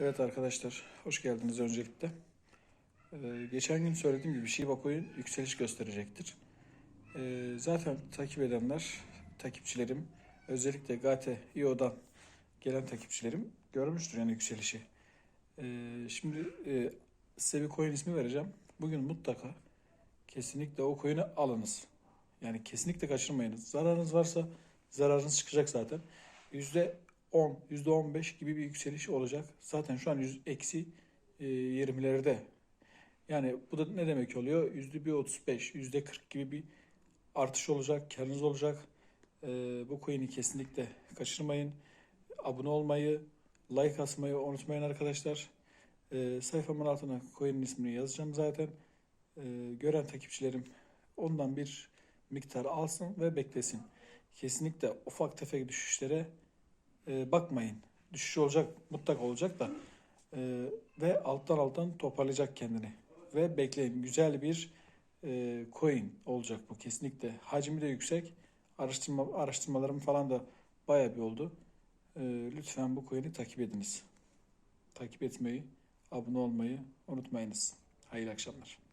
Evet arkadaşlar, hoş geldiniz öncelikle. Ee, geçen gün söylediğim gibi Shiba Coin yükseliş gösterecektir. Ee, zaten takip edenler, takipçilerim, özellikle Gate IO'dan gelen takipçilerim görmüştür yani yükselişi. Ee, şimdi e, size bir coin ismi vereceğim. Bugün mutlaka kesinlikle o coin'i alınız. Yani kesinlikle kaçırmayınız. Zararınız varsa zararınız çıkacak zaten. Yüzde 10, yüzde 15 gibi bir yükseliş olacak. Zaten şu an yüz, eksi e, 20'lerde. Yani bu da ne demek oluyor? Yüzde bir 35, yüzde 40 gibi bir artış olacak, karınız olacak. E, bu coin'i kesinlikle kaçırmayın. Abone olmayı, like asmayı unutmayın arkadaşlar. E, sayfamın altına coin'in ismini yazacağım zaten. E, gören takipçilerim ondan bir miktar alsın ve beklesin. Kesinlikle ufak tefek düşüşlere e, bakmayın. Düşüş olacak, mutlaka olacak da e, ve alttan alttan toparlayacak kendini. Ve bekleyin. Güzel bir e, coin olacak bu kesinlikle. Hacmi de yüksek. Araştırma araştırmalarım falan da bayağı bir oldu. E, lütfen bu coin'i takip ediniz. Takip etmeyi, abone olmayı unutmayınız. Hayırlı akşamlar.